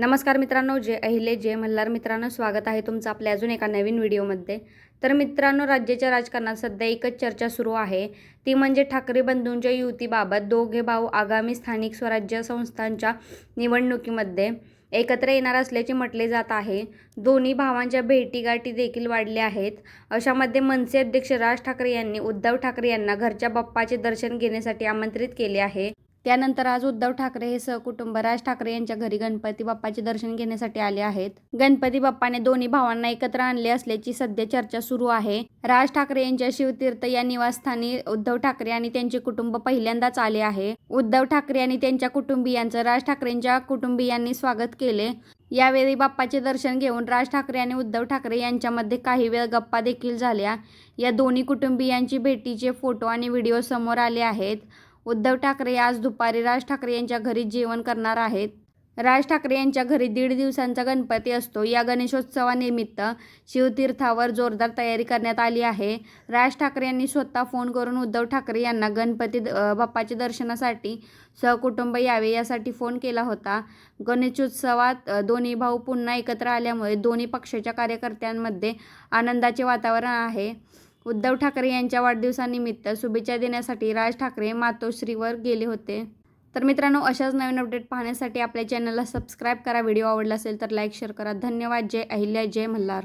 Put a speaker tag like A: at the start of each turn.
A: नमस्कार मित्रांनो जय अहिले जय मल्हार मित्रांनो स्वागत आहे तुमचं आपल्या अजून एका नवीन व्हिडिओमध्ये. तर मित्रांनो राज्याच्या राजकारणात सध्या एकच चर्चा सुरू आहे. ती म्हणजे ठाकरे बंधूंच्या युतीबाबत दोघे भाऊ आगामी स्थानिक स्वराज्य संस्थांच्या निवडणुकीमध्ये एकत्र येणार असल्याचे म्हटले जात आहे. दोन्ही भावांच्या भेटीगाठी देखील वाढल्या आहेत. अशामध्ये मनसे अध्यक्ष राज ठाकरे यांनी उद्धव ठाकरे यांना घरच्या बाप्पाचे दर्शन घेण्यासाठी आमंत्रित केले आहे. त्यानंतर आज उद्धव ठाकरे हे सहकुटुंब राज ठाकरे यांच्या घरी गणपती बाप्पाचे दर्शन घेण्यासाठी आले आहेत. गणपती बाप्पाने दोन्ही भावांना एकत्र आणले असल्याची सध्या चर्चा सुरू आहे. राज ठाकरे यांच्या शिवतीर्थ या निवासस्थानी उद्धव ठाकरे आणि त्यांचे कुटुंब पहिल्यांदाच आले आहे. उद्धव ठाकरे आणि त्यांच्या कुटुंबियांचं राज ठाकरेंच्या कुटुंबियांनी स्वागत केले. यावेळी बाप्पाचे दर्शन घेऊन राज ठाकरे आणि उद्धव ठाकरे यांच्यामध्ये काही वेळ गप्पा देखील झाल्या. या दोन्ही कुटुंबियांची भेटीचे फोटो आणि व्हिडिओ समोर आले आहेत. उद्धव ठाकरे आज दुपारी राज ठाकरे यांच्या घरी जेवण करणार आहेत. राज ठाकरे यांच्या घरी दीड दिवसांचा गणपती असतो. या गणेशोत्सवानिमित्त शिवतीर्थावर जोरदार तयारी करण्यात आली आहे. राज ठाकरे यांनी स्वतः फोन करून उद्धव ठाकरे यांना गणपती बाप्पाच्या दर्शनासाठी सहकुटुंब यावे यासाठी फोन केला होता. गणेशोत्सवात दोन्ही भाऊ पुन्हा एकत्र आल्यामुळे दोन्ही पक्षाच्या कार्यकर्त्यांमध्ये आनंदाचे वातावरण आहे. उद्धव ठाकरे यांच्या वाढदिवसानिमित्त शुभेच्छा देण्यासाठी राज ठाकरे मातोश्रीवर गेले होते. तर मित्रांनो अशाच नवीन अपडेट पाहण्यासाठी आपल्या चॅनलला सबस्क्राईब करा. व्हिडिओ आवडला असेल तर लाईक शेअर करा. धन्यवाद. जय अहिल्या. जय मल्हार.